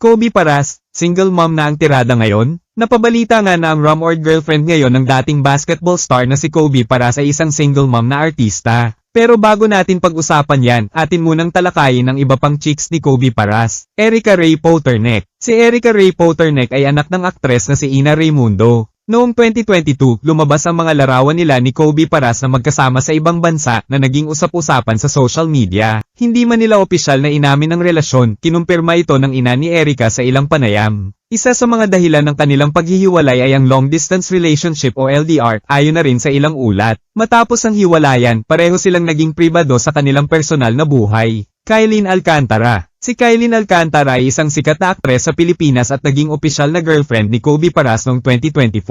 Kobe Paras, single mom na ang tirada ngayon? Napabalita nga na ang rumored girlfriend ngayon ng dating basketball star na si Kobe Paras ay isang single mom na artista. Pero bago natin pag-usapan yan, atin munang talakayin ang iba pang chicks ni Kobe Paras. Erica Ray Polterneck. Si Erica Ray Polterneck ay anak ng aktres na si Ina Raimundo. Noong 2022, lumabas ang mga larawan nila ni Kobe Paras na magkasama sa ibang bansa na naging usap-usapan sa social media. Hindi man nila opisyal na inamin ang relasyon, kinumpirma ito ng ina ni Erica sa ilang panayam. Isa sa mga dahilan ng kanilang paghihiwalay ay ang long distance relationship o LDR, ayon na rin sa ilang ulat. Matapos ang hiwalayan, pareho silang naging pribado sa kanilang personal na buhay. Kylene Alcantara Si Kylene Alcantara ay isang sikat na aktres sa Pilipinas at naging opisyal na girlfriend ni Kobe Paras noong 2024.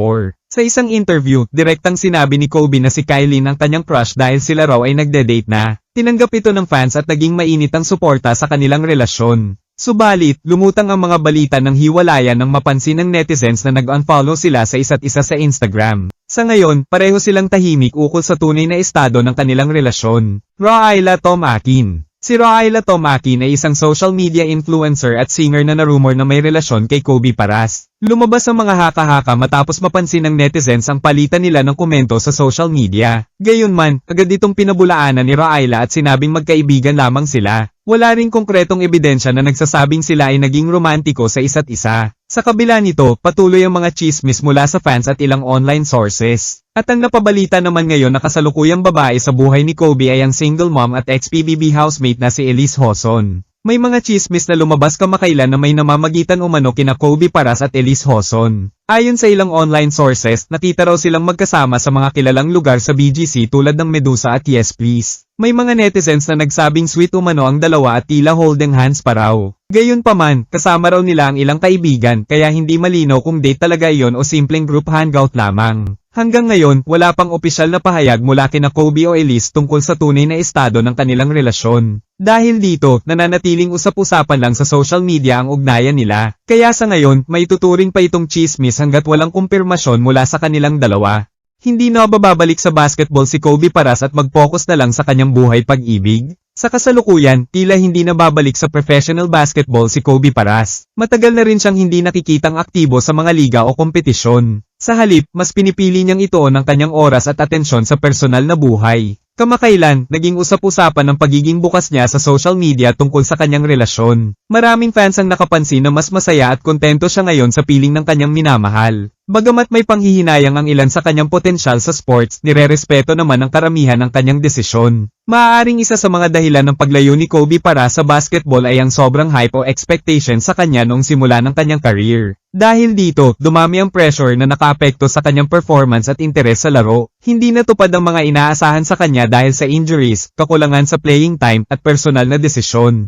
Sa isang interview, direktang sinabi ni Kobe na si Kylene ang kanyang crush dahil sila raw ay nagde-date na. Tinanggap ito ng fans at naging mainit ang suporta sa kanilang relasyon. Subalit, lumutang ang mga balita ng hiwalayan nang mapansin ng netizens na nag-unfollow sila sa isa't isa sa Instagram. Sa ngayon, pareho silang tahimik ukol sa tunay na estado ng kanilang relasyon. Raila Tom Akin Si Raila Tom Akin ay isang social media influencer at singer na narumor na may relasyon kay Kobe Paras. Lumabas ang mga haka-haka matapos mapansin ng netizens ang palitan nila ng komento sa social media. Gayunman, agad itong pinabulaanan ni Raila at sinabing magkaibigan lamang sila. Wala ring konkretong ebidensya na nagsasabing sila ay naging romantiko sa isa't isa. Sa kabila nito, patuloy ang mga chismis mula sa fans at ilang online sources. At ang napabalita naman ngayon na kasalukuyang babae sa buhay ni Kobe ay ang single mom at ex-PBB housemate na si Elise Hoson. May mga chismis na lumabas kamakailan na may namamagitan umano kina Kobe Paras at Elise Hoson. Ayon sa ilang online sources, nakita raw silang magkasama sa mga kilalang lugar sa BGC tulad ng Medusa at Yes Please. May mga netizens na nagsabing sweet umano ang dalawa at tila holding hands pa raw. Gayunpaman, kasama raw nila ang ilang kaibigan kaya hindi malinaw kung date talaga iyon o simpleng group hangout lamang. Hanggang ngayon, wala pang opisyal na pahayag mula kina Kobe o Elise tungkol sa tunay na estado ng kanilang relasyon. Dahil dito, nananatiling usap-usapan lang sa social media ang ugnayan nila. Kaya sa ngayon, may tuturing pa itong chismis hanggat walang kumpirmasyon mula sa kanilang dalawa. Hindi na bababalik sa basketball si Kobe Paras at mag-focus na lang sa kanyang buhay pag-ibig. Sa kasalukuyan, tila hindi na babalik sa professional basketball si Kobe Paras. Matagal na rin siyang hindi nakikitang aktibo sa mga liga o kompetisyon. Sa halip, mas pinipili niyang ituon ang kanyang oras at atensyon sa personal na buhay. Kamakailan, naging usap-usapan ang pagiging bukas niya sa social media tungkol sa kanyang relasyon. Maraming fans ang nakapansin na mas masaya at kontento siya ngayon sa piling ng kanyang minamahal. Bagamat may panghihinayang ang ilan sa kanyang potensyal sa sports, nirerespeto naman ng karamihan ang kanyang desisyon. Maaaring isa sa mga dahilan ng paglayo ni Kobe para sa basketball ay ang sobrang hype o expectation sa kanya noong simula ng kanyang career. Dahil dito, dumami ang pressure na nakaapekto sa kanyang performance at interes sa laro. Hindi natupad ang mga inaasahan sa kanya dahil sa injuries, kakulangan sa playing time, at personal na desisyon.